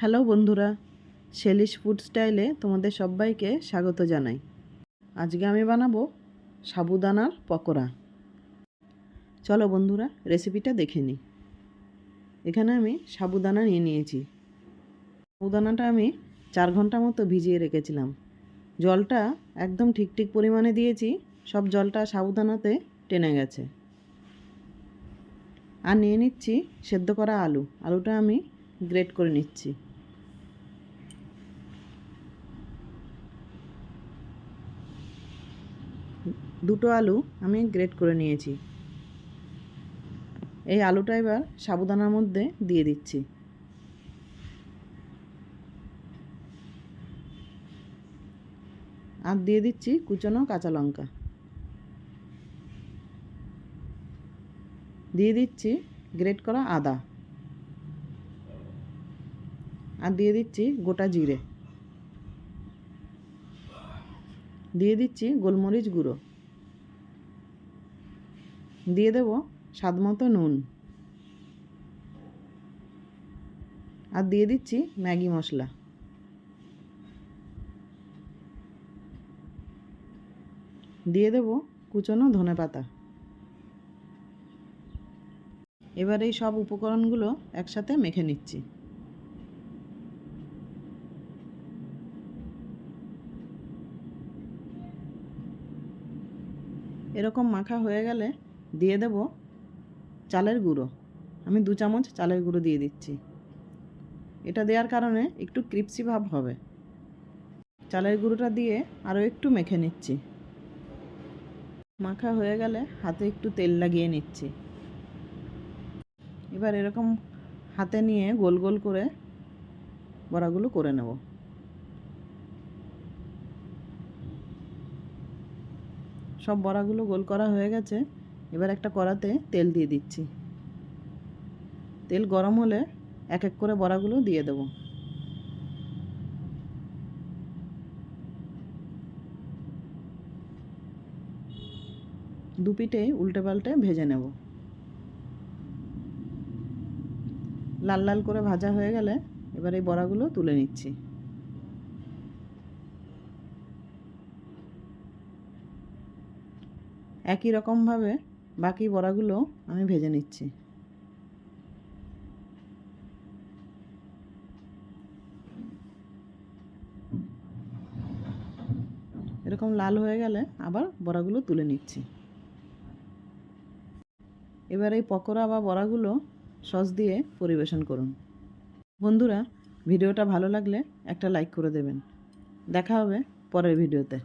Hello বন্ধুরা শেলিশ food স্টাইলে তোমাদের সবাইকে স্বাগত জানাই। আজকে আমি বানাবো সাবুদানার পকোড়া। চলো বন্ধুরা রেসিপিটা দেখে নিই। এখানে আমি সাবুদানা নিয়ে নিয়েছি। সাবুদানাটা আমি চার ঘণ্টা মতো ভিজিয়ে রেখেছিলাম। জলটা একদম ঠিক ঠিক পরিমাণে দিয়েছি, সব জলটা সাবুদানাতে টেনে গেছে। আর নিয়ে নিচ্ছি সেদ্ধ করা আলু। আলুটা আমি গ্রেট করে নিচ্ছি। দুটো আলু আমি গ্রেট করে নিয়েছি। এই আলুটা এবার সাবুদানার মধ্যে দিয়ে দিচ্ছি। আর দিয়ে দিচ্ছি কুচনো কাঁচা লঙ্কা। দিয়ে দিচ্ছি গ্রেট করা আদা। আর দিয়ে দিচ্ছি গোটা জিরে। দিয়ে দিচ্ছি গোলমরিচ গুঁড়ো। দিয়ে দেব স্বাদ মতো নুন। আর দিয়ে দিচ্ছি ম্যাগি মশলা। দিয়ে দেব কুচনো ধনে পাতা। এবার এই সব উপকরণগুলো একসাথে মেখে নিচ্ছি। এরকম মাখা হয়ে গেলে দিয়ে দেব চালের গুঁড়ো। আমি দু চামচ চালের গুঁড়ো দিয়ে দিচ্ছি। এটা দেওয়ার কারণে একটু ক্রিপসি ভাব হবে। চালের গুঁড়োটা দিয়ে আরও একটু মেখে নিচ্ছি। মাখা হয়ে গেলে হাতে একটু তেল লাগিয়ে নিচ্ছি। এবার এরকম হাতে নিয়ে গোল গোল করে বড়াগুলো করে নেব। সব বড়াগুলো গোল করা হয়ে গেছে। এবার একটা কড়াতে তেল দিয়ে দিচ্ছি। তেল গরম হলে এক এক করে বড়াগুলো দিয়ে দেবো। দু পিঠে উল্টে পাল্টে ভেজে নেব। লাল লাল করে ভাজা হয়ে গেলে এবার এই বড়াগুলো তুলে নিচ্ছি। একই রকমভাবে বাকি বড়াগুলো আমি ভেজে নিচ্ছি। এরকম লাল হয়ে গেলে আবার বড়াগুলো তুলে নিচ্ছি। এবার এই পকোড়া বা বড়াগুলো সস দিয়ে পরিবেশন করুন। বন্ধুরা, ভিডিওটা ভালো লাগলে একটা লাইক করে দেবেন। দেখা হবে পরের ভিডিওতে।